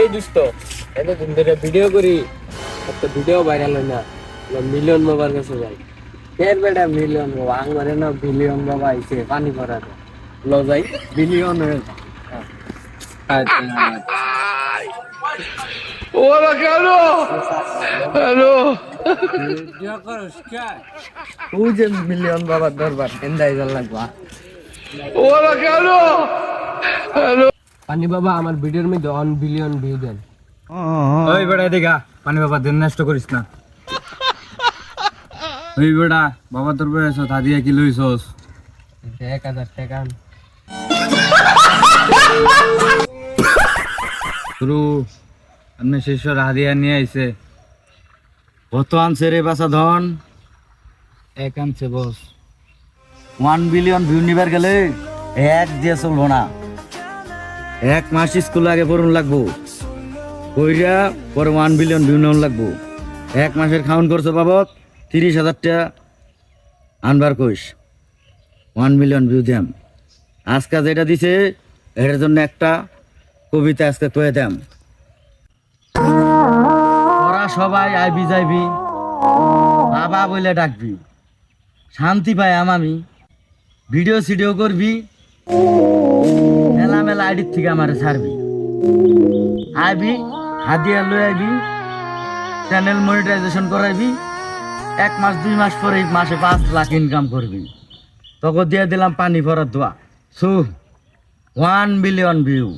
এই দুষ্ট এতদিন ধরে ভিডিও করি? একটা ভিডিও ভাইরাল হয় না। মিলিয়ন বাবার কাছে যাই। ফের বেটা মিলিয়ন বাবা আঙ্গরে না বিলিয়ন বাবা আইছে পানি ভরাতে ল যাই বিলিয়ন হয়ে যায়। ও যে মিলিয়ন বাবার দরবার এন্দাই জাল লাগবা। পানি বাবা আমার ভিডিওর মধ্যে অন বিলিয়ন ভিউ দেন। ওই বেটা দেখা পানি বাবা দিন নষ্ট করিস না। ওই বেটা বাবা তোর বয়স দাদিয়া কি লইছস? এক হাজার টাকা। শুরু আপনি শিষ্যর হাদিয়া নিয়ে আইছে। কত আনছে রে বাসা ধন? এক আনছে বস। ওয়ান বিলিয়ন ভিউ নিবার গেলে এক দিয়ে চলবো না। এক মাস স্কুল আগে পড়ুন লাগবো। কইরা পরে ওয়ান বিলিয়ন নেওয়া লাগবো। এক মাসের খাউন করছ বাবদ, তিরিশ হাজারটা আনবার কইস। ওয়ান মিলিয়ন ভিউ দিয়াম আজকে যেটা দিছে, এটার জন্য একটা কবিতা আজকে কয়ে দাম। তোরা সবাই আইবি যাইবি, বাবা বলে ডাকবি, শান্তি পাই আমি ভিডিও সিডিও করবি। আইডির থেকে আমার ছাড়বি। আইবি, হাদিয়া লই আইবি চ্যানেল মনিটাইজেশন করাইবি, এক মাস, দুই মাস পরে মাসে পাঁচ লাখ ইনকাম করবি। তোকে দিয়ে দিলাম পানি ভরার দোয়া। সু ওয়ান বিলিয়ন ভিউ